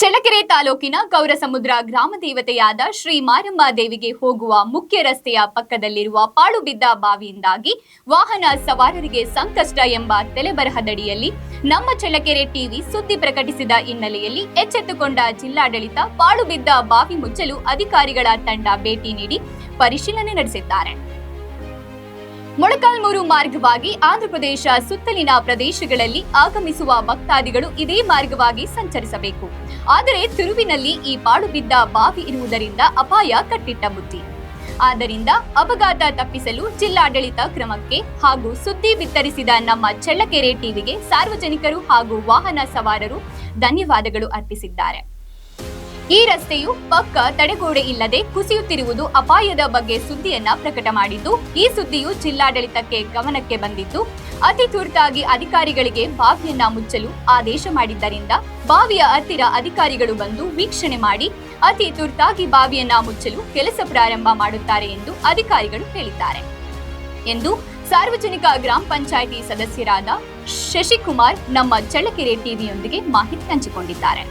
ಚಳ್ಳಕೆರೆ ತಾಲೂಕಿನ ಗೌರಸಮುದ್ರ ಗ್ರಾಮ ದೇವತೆಯಾದ ಶ್ರೀ ಮಾರಮ್ಮ ದೇವಿಗೆ ಹೋಗುವ ಮುಖ್ಯ ರಸ್ತೆಯ ಪಕ್ಕದಲ್ಲಿರುವ ಪಾಳುಬಿದ್ದ ಬಾವಿಯಿಂದಾಗಿ ವಾಹನ ಸವಾರರಿಗೆ ಸಂಕಷ್ಟ ಎಂಬ ತಲೆಬರಹದಡಿಯಲ್ಲಿ ನಮ್ಮ ಚಳ್ಳಕೆರೆ ಟಿವಿ ಸುದ್ದಿ ಪ್ರಕಟಿಸಿದ ಹಿನ್ನೆಲೆಯಲ್ಲಿ ಎಚ್ಚೆತ್ತುಕೊಂಡ ಜಿಲ್ಲಾಡಳಿತ ಪಾಳುಬಿದ್ದ ಬಾವಿ ಮುಚ್ಚಲು ಅಧಿಕಾರಿಗಳ ತಂಡ ಭೇಟಿ ನೀಡಿ ಪರಿಶೀಲನೆ ನಡೆಸಿದ್ದಾರೆ. ಮೊಳಕಾಲ್ಮೂರು ಮಾರ್ಗವಾಗಿ ಆಂಧ್ರಪ್ರದೇಶ ಸುತ್ತಲಿನ ಪ್ರದೇಶಗಳಲ್ಲಿ ಆಗಮಿಸುವ ಭಕ್ತಾದಿಗಳು ಇದೇ ಮಾರ್ಗವಾಗಿ ಸಂಚರಿಸಬೇಕು. ಆದರೆ ತಿರುವಿನಲ್ಲಿ ಈ ಪಾಡುಬಿದ್ದ ಬಾವಿ ಇರುವುದರಿಂದ ಅಪಾಯ ಕಟ್ಟಿಟ್ಟ ಬುತ್ತಿ ಆದ್ದರಿಂದ ಅಪಘಾತ ತಪ್ಪಿಸಲು ಜಿಲ್ಲಾಡಳಿತ ಕ್ರಮಕ್ಕೆ ಹಾಗೂ ಸುದ್ದಿ ಬಿತ್ತರಿಸಿದ ನಮ್ಮ ಚಳ್ಳಕೆರೆ ಟಿವಿಗೆ ಸಾರ್ವಜನಿಕರು ಹಾಗೂ ವಾಹನ ಸವಾರರು ಧನ್ಯವಾದಗಳು ಅರ್ಪಿಸಿದ್ದಾರೆ. ಈ ರಸ್ತೆಯು ಪಕ್ಕ ತಡೆಗೋಡೆ ಇಲ್ಲದೆ ಕುಸಿಯುತ್ತಿರುವುದು ಅಪಾಯದ ಬಗ್ಗೆ ಸುದ್ದಿಯನ್ನ ಪ್ರಕಟ ಮಾಡಿದ್ದು, ಈ ಸುದ್ದಿಯು ಜಿಲ್ಲಾಡಳಿತಕ್ಕೆ ಗಮನಕ್ಕೆ ಬಂದಿದ್ದು, ಅತಿ ತುರ್ತಾಗಿ ಅಧಿಕಾರಿಗಳಿಗೆ ಬಾವಿಯನ್ನ ಮುಚ್ಚಲು ಆದೇಶ ಮಾಡಿದ್ದರಿಂದ ಬಾವಿಯ ಹತ್ತಿರ ಅಧಿಕಾರಿಗಳು ಬಂದು ವೀಕ್ಷಣೆ ಮಾಡಿ, ಅತಿ ತುರ್ತಾಗಿ ಬಾವಿಯನ್ನ ಮುಚ್ಚಲು ಕೆಲಸ ಪ್ರಾರಂಭ ಮಾಡುತ್ತಾರೆ ಎಂದು ಅಧಿಕಾರಿಗಳು ಹೇಳಿದ್ದಾರೆ. ಎಂದು ಸಾರ್ವಜನಿಕ ಗ್ರಾಮ ಪಂಚಾಯಿತಿ ಸದಸ್ಯರಾದ ಶಶಿಕುಮಾರ್ ನಮ್ಮ ಚಳ್ಳಕೆರೆ ಟಿವಿಯೊಂದಿಗೆ ಮಾಹಿತಿ ಹಂಚಿಕೊಂಡಿದ್ದಾರೆ.